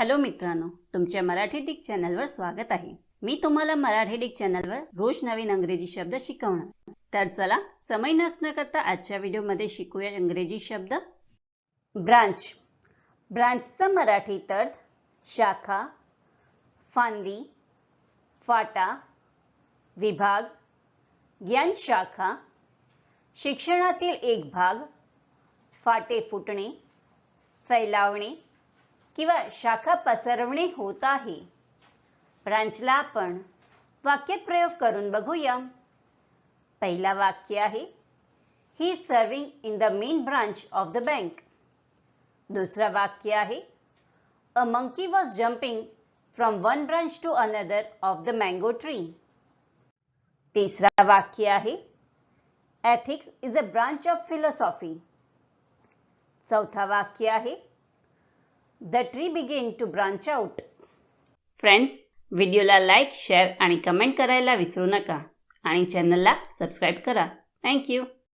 Hello मित्रांनो तुमच्या Marathi Dick चॅनलवर स्वागत आहे. मी तुम्हाला मराठी डिक चॅनलवर रोज नवीन अंग्रेजी शब्द शिकवणार. तर चला समय नसणं करता आजच्या व्हिडिओमध्ये शिकूया इंग्रजी शब्द. ब्रांच. ब्रांचचा मराठीत अर्थ शाखा फांदी फाटा विभाग ज्ञान शाखा शिक्षणातील एक भाग फाटे फुटणे फैलावणे किंवा शाखा पसरवणे होत आहे. ब्रांचला आपण वाक्यात प्रयोग करून बघूया. पहिला वाक्य आहे ही serving in the main branch of the bank दुसरा वाक्य आहे a monkey was jumping from one branch to another of the mango tree तिसरा वाक्य आहे ethics is a branch of philosophy चौथा वाक्य आहे the tree began to branch out friends व्हिडिओला लाईक शेअर आणि कमेंट करायला विसरू नका. आणि चॅनलला सबस्क्राईब करा. थँक्यू